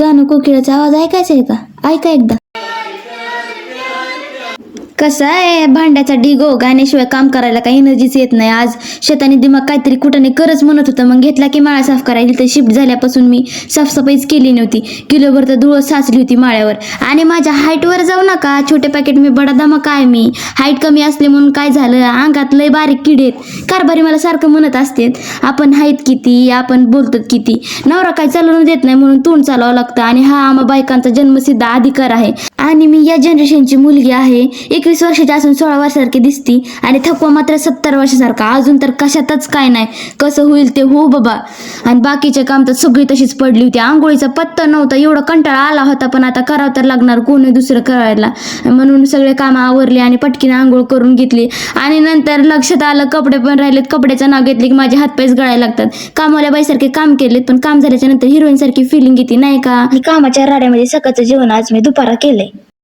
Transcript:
गाणं कोकिळाचा आवाज ऐकायचा आहे का? ऐका एकदा. कसं आहे? भांड्याचा ढिगो गाण्याशिवाय काम करायला काही एनर्जीच येत नाही. आज शेताने दिमाग काहीतरी कुठं नाही करच म्हणत होतं. मग घेतला की माळा साफ करायला? तर शिफ्ट झाल्यापासून मी साफसफाईच केली नव्हती. किलोभर तर धुळं साचली होती माळ्यावर. आणि माझ्या हाईटवर जाऊ नका. छोटे पॅकेट मी बडा दमा काय मी. हाईट कमी असले म्हणून काय झालं? अंगात लय बारीक किडे आहेत. कारभारी मला सारखं म्हणत असते आपण हाईत किती? आपण बोलतात किती? नवरा काय चालवून देत नाही म्हणून तोंड चालवावं लागतं. आणि हा आम्हा बायकांचा जन्मसिद्ध अधिकार आहे. आणि मी या जनरेशनची मुलगी आहे. एकवीस वर्षाची असून सोळा वर्षासारखी दिसती आणि थकवा मात्र सत्तर वर्षासारखा. अजून तर कशातच काय नाही. कसं होईल ते हो बाबा. आणि बाकीचे काम तर सगळी तशीच पडली होती. आंघोळीचा पत्ता नव्हता. एवढा कंटाळा आला होता पण आता करावं तर लागणार. कोण दुसरं करायला? म्हणून सगळे कामं आवरले आणि पटकीने आंघोळ करून घेतली. आणि नंतर लक्षात आलं कपडे पण राहिलेत. कपड्याचं नाव घेतले की माझे हातपायच गळायला लागतात. कामाला बाईसारखे काम केलेत पण काम झाल्याच्यानंतर हिरोईन सारखी फिलिंग येते नाही का? आणि कामाच्या राड्यामध्ये सकाळचं जेवण आज मी दुपारा केलंय.